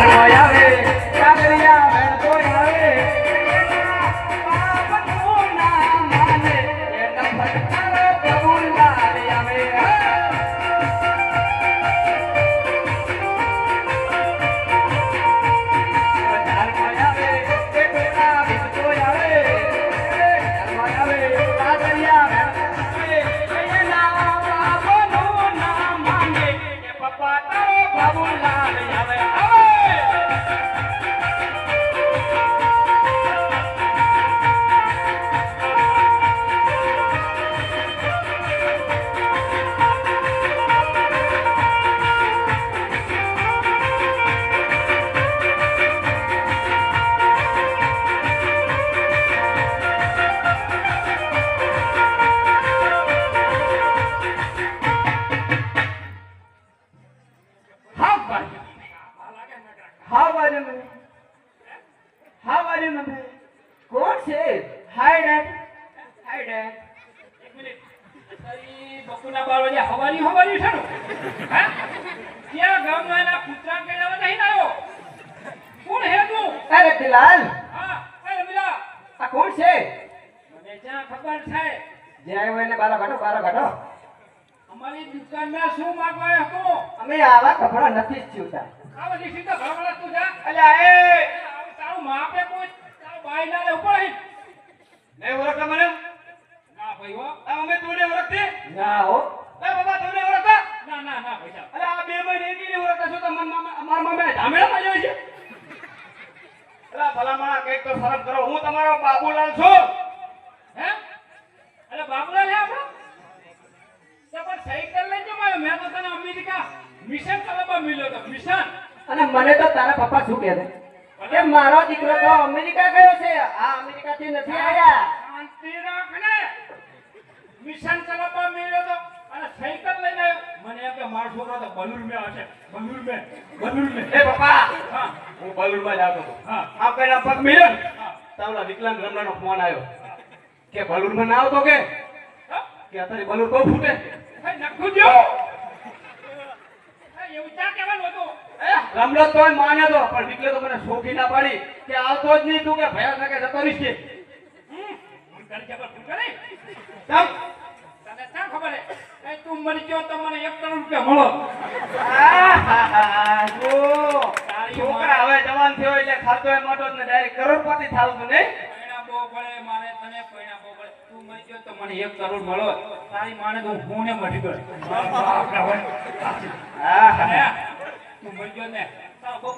આવે Man? How are you, man? કોણ છે હાય ડેડ હાય ડેડ એક મિનિટ. તારી હવાની હવાની છે હા? ત્યાં ગામના એના કૂતરા કેળવવા નહીં આવ્યો. કોણ હે તું? અરે બિલાલ હા, અરે મીરા, આ કોણ છે મને જ્યાં ખબર છે, જ્યાં આવ્યો એને બારો કાઢો બારો અમારી દુકાનમાં શું માંગવા હતો? અમે આવા કપડા નથી જ સીવતા આ બધી સીધા. અલ્યા એ તારું માપે કોઈ તારું બાઈ ના લે ઉપર. નહીં ઓળખતા મને ના ભાઈ હો. અમે તું નહીં ઓળખતી ના હો એ બાબા તું નહીં ઓળખતા ના ના ના ભાઈ સાહેબ. અરે આ બે મહિને એકી નહીં ઓળખતા શું તો મન મામા અમારા મામાને ધામેડામાં જાય છે અરે ભલામણા કંઈક તો શરમ કરો હું તમારો બાબુલાલ છું હે? અરે બાબુલાલ હે આપણો? તો પણ સાયકલ લઈ જમ મેં તો તને અમેરિકા મિશન કલબમાં મળ્યો હતો. મિશન. અને મને તો તારા પપ્પા શું કહે છે? કે મારો દીકરો તો અમેરિકા ગયો છે. આ અમેરિકાથી નથી આવ્યા. શાંતિ રાખ ને. મિશન ચલાવવા મેળ્યો તો અને સાયકલ લઈને આવ્યો. મને એમ કે માર છોકરો તો બલુર મેં હશે. બલુર મે બલુર મે એ પપ્પા હા, બલુરમાં જાતો હા, આ પેલા પગ મિલ્યો ને હા. તો ઓલા વિકલાંગ રમણાનો ફોન આવ્યો. કે બલુરમાં ના આવતો કે? કે અત્યારે બલુર બહુ ફૂટે. નખું દ્યો. હા, એવું ચા કહેવાનું હતું. એ રમલો તોય માને તો પણ નીકળે તો મને શોખી ના પાડી કે આવતો જ નહીં તું કે ભયા થકે જતો રહીશ કે? હમ. હું તારી જબર ફૂટે નહીં. ચાલ તને ક્યાં ખબર હે? એ તું મરી ગયો તો મને એક કરોડ રૂપિયા મળો. છોકરા હવે જવાન થયો એટલે ખાતો એ મોટો ને ડાયરેક્ટ કરોડપતિ થાવ તું નહીં? પડે મારે તને પૈણા બહુ પડે તું મરી ગયો તો મને એક કરોડ મળો. તારી માને તો હું ને મરી ગયો. હા. તું મરી ગયો ને બપોર